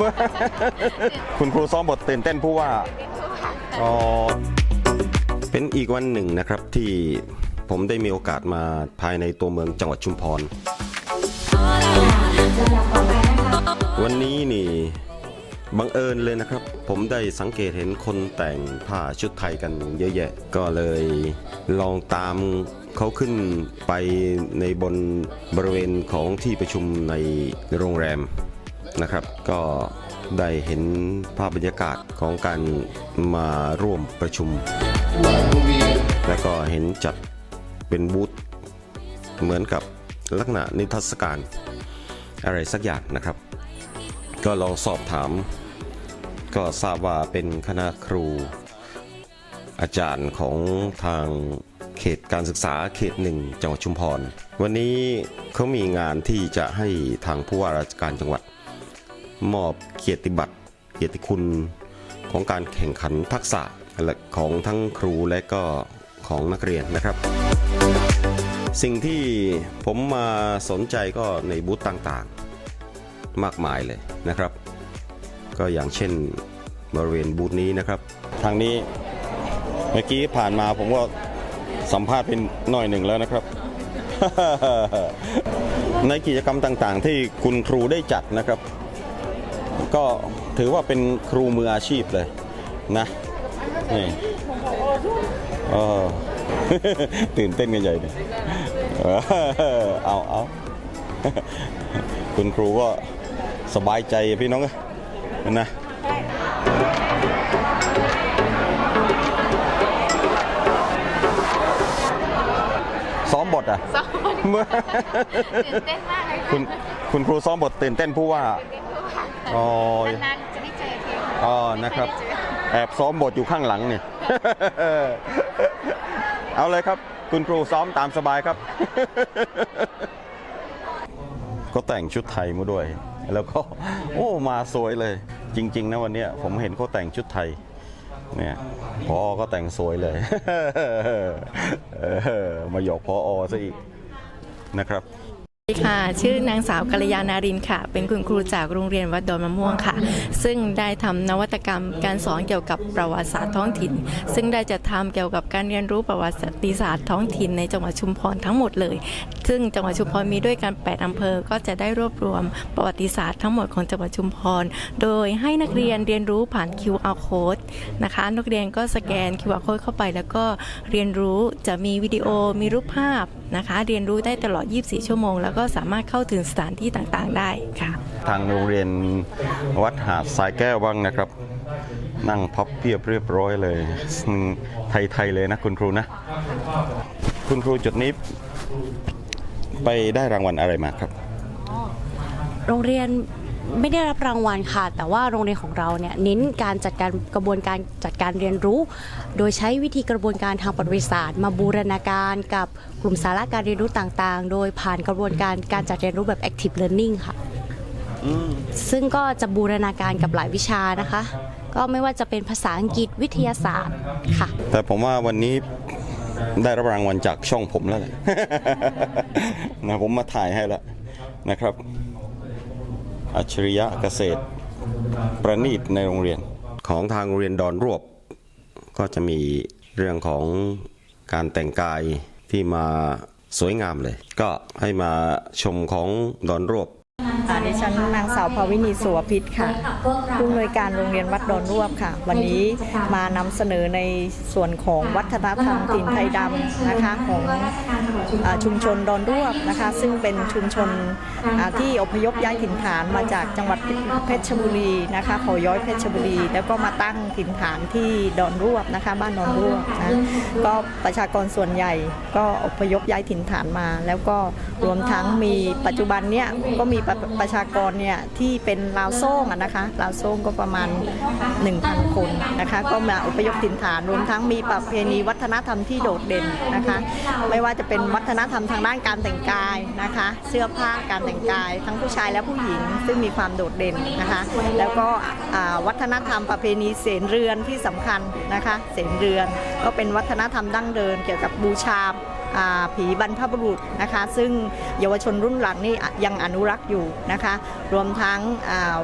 เมื่อคุณครูซ้อมบทตื่นเต้นผู้ว่าเป็นผู้ว่า อ๋อ เป็นอีกวันหนึ่งนะครับที่ผมได้มีโอกาสมาภายในตัวเมืองจังหวัดชุมพร วันนี้นี่บังเอิญเลยนะครับ ผมได้สังเกตเห็นคนแต่งผ้าชุดไทยกันเยอะแยะ ก็เลยลองตามเขาขึ้นไปในบนบริเวณของที่ประชุมในโรงแรม นะครับ ก็ได้เห็นภาพบรรยากาศของการมาร่วมประชุม แล้วก็เห็นจัดเป็นบูธเหมือนกับลักษณะนิทรรศการอะไรสักอย่างนะครับ ก็ลองสอบถาม ก็ทราบว่าเป็นคณะครู อาจารย์ของทางเขตการศึกษาเขตหนึ่งจังหวัดชุมพร วันนี้เขามีงานที่จะให้ทางผู้ว่าราชการจังหวัด มอบเกียรติบัตรเกียรติคุณของการแข่งขันทักษะของทั้งครูและก็ของนักเรียนนะครับ สิ่งที่ผมมาสนใจก็ในบูธต่างๆ มากมายเลยนะครับ ก็อย่างเช่นบริเวณบูธนี้นะครับ ทางนี้เมื่อกี้ผ่านมาผมก็สัมภาษณ์เป็นหน่อยหนึ่งแล้วนะครับ ในกิจกรรมต่างๆ ที่คุณครูได้จัดนะครับ ก็ถือว่าเป็นครูมืออาชีพเลยนะนี่เออตื่นเต้นกันใหญ่เลยเออเอาเอาคุณครูก็สบายใจพี่น้องอะนะซ้อมบทอะซ้อมบทเมื่อตื่นเต้นมากเลยคุณคุณครูซ้อมบทตื่นเต้นผู้ว่าเป็นผู้ว่า อ๋อ นานๆจะได้เจอทีอ๋อนะครับ ไม่อยได้เจอ แอบซ้อมบทอยู่ข้างหลังเนี่ย เอาเลยครับ คุณครูซ้อมตามสบายครับ ก็แต่งชุดไทยมาด้วย แล้วก็ โอ้มาสวยเลย จริง ๆ นะวันเนี้ยผมเห็นเขาแต่งชุดไทย เนี่ยพอก็แต่งสวยเลย เออมาหยอกพออซะอีกนะครับ สวัดีค่ะ ชื่อนางสาวกัลยานารินค่ะ เป็นคุณครูจากโรงเรียนวัดดอนมะม่วงค่ะ ซึ่งได้ทำนวัตกรรมการสอนเกี่ยวกับประวัติศาสตร์ท้องถิ่น ซึ่งได้จะทำเกี่ยวกับการเรียนรู้ประวัติศาสตร์ท้องถิ่นในจังหวัดชุมพรทั้งหมดเลย ซึ่งจังหวัดชุมพรมีด้วยกัน 8อำเภอ ก็จะได้รวบรวมประวัติศาสตร์ทั้งหมดของจังหวัดชุมพร โดยให้นักเรียนเรียนรู้ผ่าน QR code นะคะ นักเรียนก็สแกน QR code เข้าไป แล้วก็เรียนรู้ จะมีวิดีโอ มีรูปภาพ นะคะ เรียนรู้ได้ตลอด 24 ชั่วโมง แล้วก็สามารถเข้าถึงสถานที่ต่างๆ ได้ค่ะ ทางโรงเรียนวัดหาดสายแก้วบ้างนะครับ นั่งพับเพียบเรียบร้อยเลยอืมไทยๆเลยนะคุณครูนะ คุณครูจุดนี้ไปได้รางวัลอะไรมาครับ โรงเรียน ไม่ได้รับรางวัลค่ะ แต่ว่าโรงเรียนของเราเนี่ยเน้นการจัดการกระบวนการจัดการเรียนรู้ โดยใช้วิธีกระบวนการทางประวัติศาสตร์ มาบูรณาการกับกลุ่มสาระการเรียนรู้ต่างๆ โดยผ่านกระบวนการการจัดเรียนรู้แบบ active learning ค่ะ ซึ่งก็จะบูรณาการกับหลายวิชานะคะ ก็ไม่ว่าจะเป็นภาษาอังกฤษวิทยาศาสตร์ค่ะ แต่ผมว่าวันนี้ได้รับรางวัลจากช่องผมแล้วแหละนะผมมาถ่ายให้แล้วนะครับ อัจฉริยะเกษตร ประณีตในโรงเรียนของทางโรงเรียนดอนรวบ ก็จะมีเรื่องของการแต่งกายที่มาสวยงามเลย ก็ให้มาชมของดอนรวบค่ะดิฉันนางสาวภาวินีสุวพิษค่ะผู้อำนวยการโรงเรียนวัดดอนรวบค่ะ วันนี้มานำเสนอในส่วนของวัฒนธรรมถิ่นไทยดำนะคะของอา ชุมชนดอนรวบนะคะ ซึ่งเป็นชุมชนที่อพยพย้ายถิ่นฐานมาจากจังหวัดเพชรบุรีนะคะขาย้อยเพชรบุรี แล้วก็มาตั้งถิ่นฐานที่ดอนรวบนะคะบ้านดอนรวบนะก็ประชากรส่วนใหญ่ก็อพยพย้ายถิ่นฐานมา แล้วก็รวมทั้งมีปัจจุบันเนี่ยก็มีประชากรเนี่ยที่เป็นลาวโซ่งนะคะลาวโซ่งก็ประมาณ 1,000 คนนะคะก็มาอพยพถิ่นฐานรวมทั้งมีประเพณีวัฒนธรรมที่โดดเด่นนะคะ ไม่ว่าจะเป็นวัฒนธรรมทางด้านการแต่งกายนะคะ เสื้อผ้าการแต่งกาย ทั้งผู้ชายและผู้หญิงซึ่งมีความโดดเด่นนะคะ แล้วก็วัฒนธรรมประเพณีเสนเรือนที่สำคัญนะคะเสนเรือนก็เป็นวัฒนธรรมดั้งเดิมเกี่ยวกับบูชาผีบรรพบุรุษนะคะ ซึ่งเยาวชนรุ่นหลังนี่ยังอนุรักษ์อยู่นะคะ รวมทั้ง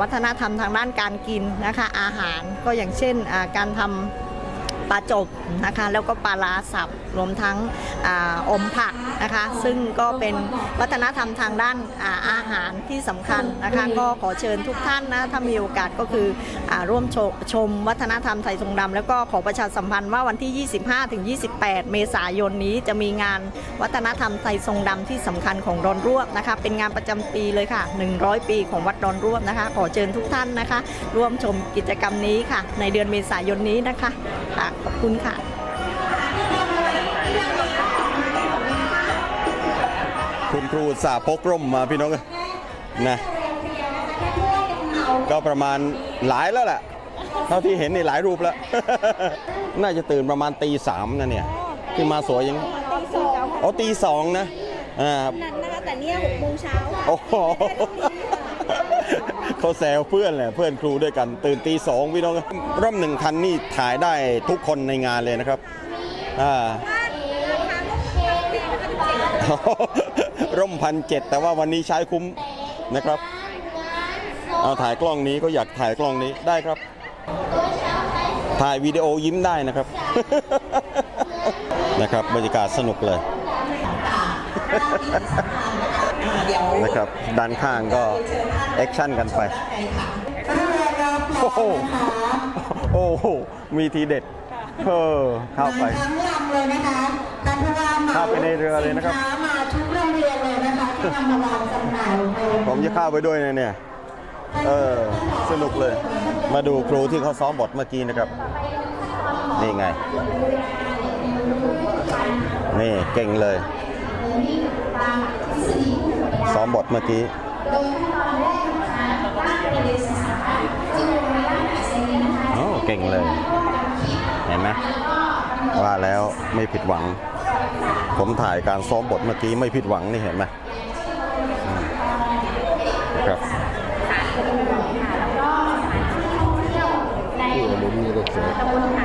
วัฒนธรรมทางด้านการกินนะคะ อาหารก็อย่างเช่นการทำ ปลาจบนะคะแล้วก็ปลาลาสับรวมทั้งออมผักนะคะซึ่งก็เป็นวัฒนธรรมทางด้านอาอาหารที่สำคัญนะคะก็ขอเชิญทุกท่านนะถ้ามีโอกาสก็คืออร่วมชมชมวัฒนธรรมไทยทรงดำแล้วก็ขอประชาสัมพันธ์ว่าวันที่ 25ถึง28 เมษายนนี้จะมีงานวัฒนธรรมไทยทรงดำที่สำคัญของดอนรวบนะคะเป็นงานประจำปีเลยค่ะ 100 ปีของวัดดอนรวบนะคะ ขอเชิญทุกท่านนะคะ ร่วมชมกิจกรรมนี้ค่ะ ในเดือนเมษายนนี้นะคะ ค่ะขอบคุณค่ะคุณครูอุตสาห์พกร่มมาพี่น้องเอ้ยนะก็ประมาณหลายแล้วแหละเท่าที่เห็นนี่หลายรูปแล้ว น่าจะตื่นประมาณตีสามนะเนี่ยที่มาสวยยังอ๋อตีสองนะอ่านั้นนะคะแต่เนี่ยหกโมงเช้าโอ้โห เขาแซวเพื่อนแหละเพื่อนครูด้วยกัน ตื่นตีสองพี่น้องร่มหนึ่งคันนี่ถ่ายได้ทุกคนในงานเลยนะครับอ่าร่มพันเจ็ดแต่ว่าวันนี้ใช้คุ้มนะครับ เอาถ่ายกล้องนี้ก็อยากถ่ายกล้องนี้ได้ครับ ถ่ายวิดีโอยิ้มได้นะครับ นะครับบรรยากาศสนุกเลย นะครับ ด้านข้างก็แอคชั่นกันไปโอ้โหโอ้โหมีทีเด็ดเออเข้าไปทั้งลำเลยนะคะท่านผู้ว่าเหมาเข้าไปในเรือเลยนะครับสิมาทุกโรงเรียนเลยนะคะที่นำมาวางจำหน่ายในผมจะเข้าไปด้วยนะเนี่ยเออสนุกเลย มาดูครูที่เขาซ้อมบทเมื่อกี้นะครับ นี่ไง นี่เก่งเลย ซ้อมบทเมื่อกี้โอ้เก่งเลย เห็นไหมว่าแล้วไม่ผิดหวัง ผมถ่ายการซ้อมบทเมื่อกี้ไม่ผิดหวังนี่เห็นไหมครับต่อ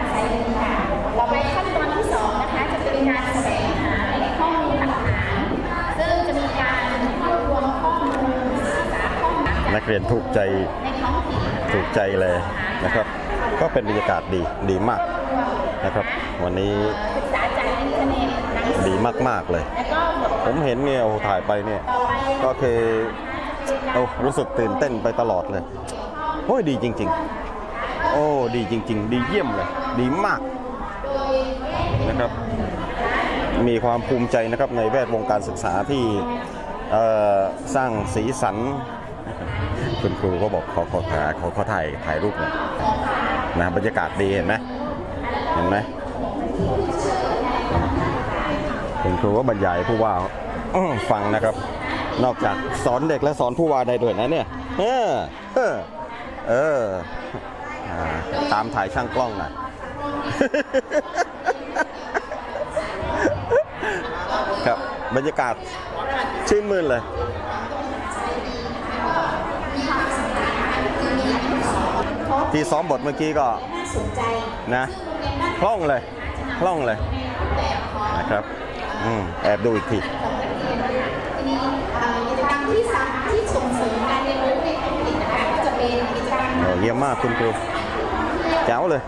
นักเรียนถูกใจถูกใจเลยนะครับ ก็เป็นบรรยากาศดีดีมากนะครับ วันนี้ศึกษากอินเทอร์เน็ตหนังสือดีมากๆเลย ผมเห็นเนี่ยโอ้ถ่ายไปเนี่ยก็คือโอ้รู้สึกตื่นเต้นไปตลอดเลยโอ้ยดีจริง ๆ โอ้ดีจริง ๆ ดีเยี่ยมเลย ดีมากนะครับ มีความภูมิใจนะครับในแวดวงการศึกษาที่สร้างสีสัน คุณครูก็บอกขอขอถ่ายขอขอถ่ายถ่ายรูปหน่อยนะบรรยากาศดีเห็นไหมเห็นไหมคุณครูก็บรรยายผู้ว่าฟังนะครับ นอกจากสอนเด็กและสอนผู้ว่าได้ด้วยนะเนี่ยเออเออเออตามถ่ายช่างกล้องหน่อยครับบรรยากาศชื่นมื่นเลย ที่ซ้อมบทเมื่อกี้ก็นะคล่องเลยคล่องเลยนะครับอืมแอบดูอีกทีกิจกรรมที่สามที่ส่งเสริมการเรียนรู้ในท้องถิ่นนะคะก็จะเป็นกิจกรรมโอ้เยี่ยมมากคุณครูแจ๋วเลย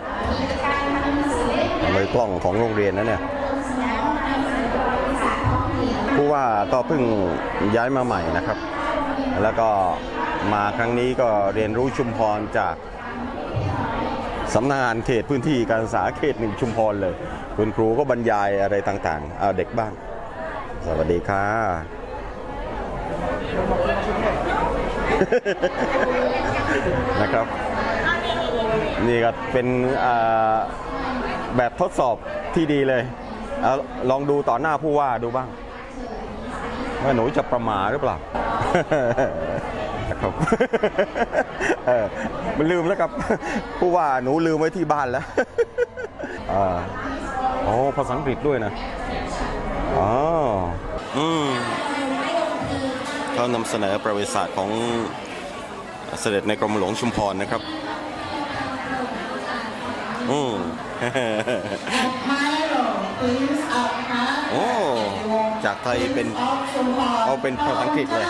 เลยกล้องของโรงเรียนนะเนี่ยผู้ว่าก็เพิ่งย้ายมาใหม่นะครับ แล้วก็มาครั้งนี้ก็เรียนรู้ชุมพรจาก สำนักงานเขตพื้นที่การศึกษาเขตหนึ่งชุมพรเลย คุณครูก็บรรยายอะไรต่างๆ เอาเด็กบ้าง สวัสดีค่ะ นะครับ นี่ก็เป็นแบบทดสอบที่ดีเลยเอาลองดูต่อหน้าผู้ว่าดูบ้าง ว่าหนูจะประมาหรือเปล่า ครับเออมันลืมแล้วครับผู้ว่าหนูลืมไว้ที่บ้านแล้วอ่าโอ้ภาษาอังกฤษด้วยนะอ๋ออืมเขานำเสนอประวัติศาสตร์ของเสด็จในกรมหลวงชุมพรนะครับ อืมไม้ Prince of Heart โอ้ จากไทยเป็นเอาเป็นภาษาอังกฤษเลย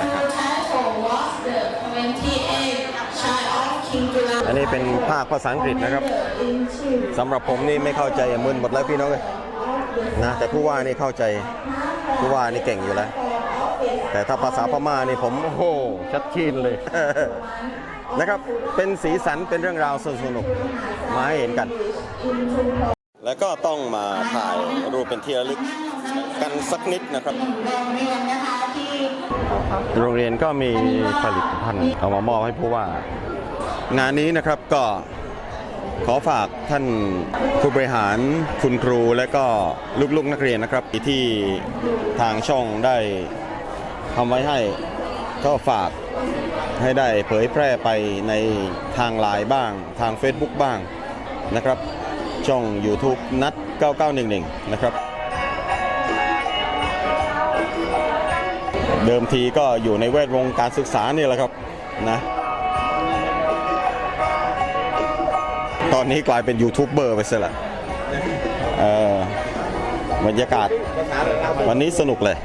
นะครับอันนี้เป็นภาคภาษาอังกฤษนะครับสำหรับผมนี่ไม่เข้าใจมึนหมดแล้วพี่น้องเลยนะแต่ผู้ว่านี่เข้าใจผู้ว่านี่เก่งอยู่แล้ว แต่ถ้าภาษาพม่านี่ผมโอ้โหชัดเจนเลยนะครับ เป็นสีสันเป็นเรื่องราวสนุกมาให้เห็นกัน ก็ต้องมาถ่ายรูปเป็นที่ระลึกกันสักนิดนะครับโรงเรียนนะคะที่โรงเรียนก็มีผลิตภัณฑ์เอามามอบให้ผู้ว่า งานนี้นะครับก็ขอฝากท่านผู้บริหารคุณครูและก็ลูกๆนักเรียนนะครับ ที่ทางช่องได้ทำไว้ให้ก็ฝากให้ได้เผยแพร่ไปในทางไลน์บ้าง ทาง Facebook บ้างนะครับ ช่อง YouTube นัด 9911 นะครับ เดิมทีก็อยู่ในแวดวงการศึกษานี่แหละครับนะตอนนี้กลายเป็นยูทูบเบอร์ไปซะละเออบรรยากาศวันนี้สนุกเลย